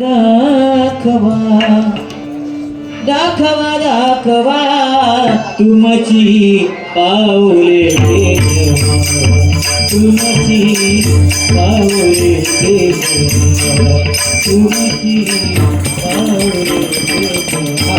दाखवा दाखवा दाखवा तुमची पाऊले देवा तुमची पाऊले देवा तुमची पाऊले देवा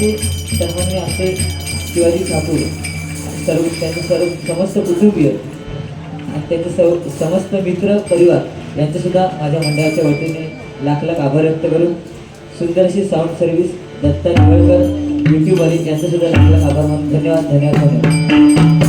असे सर्वांनी आमचे शिवाजी ठाकूर सर्व त्यांचे सर्व समस्त कुटुंबीय आणि त्यांचे सर्व समस्त मित्र परिवार यांचेसुद्धा माझ्या मंडळाच्या वतीने लाख लाख आभार व्यक्त करून सुंदर अशी sound service Datta Niwalkar YouTube आणि यांचे लाख लाख आभार मानून धन्यवाद धन्यवाद धन्यवाद.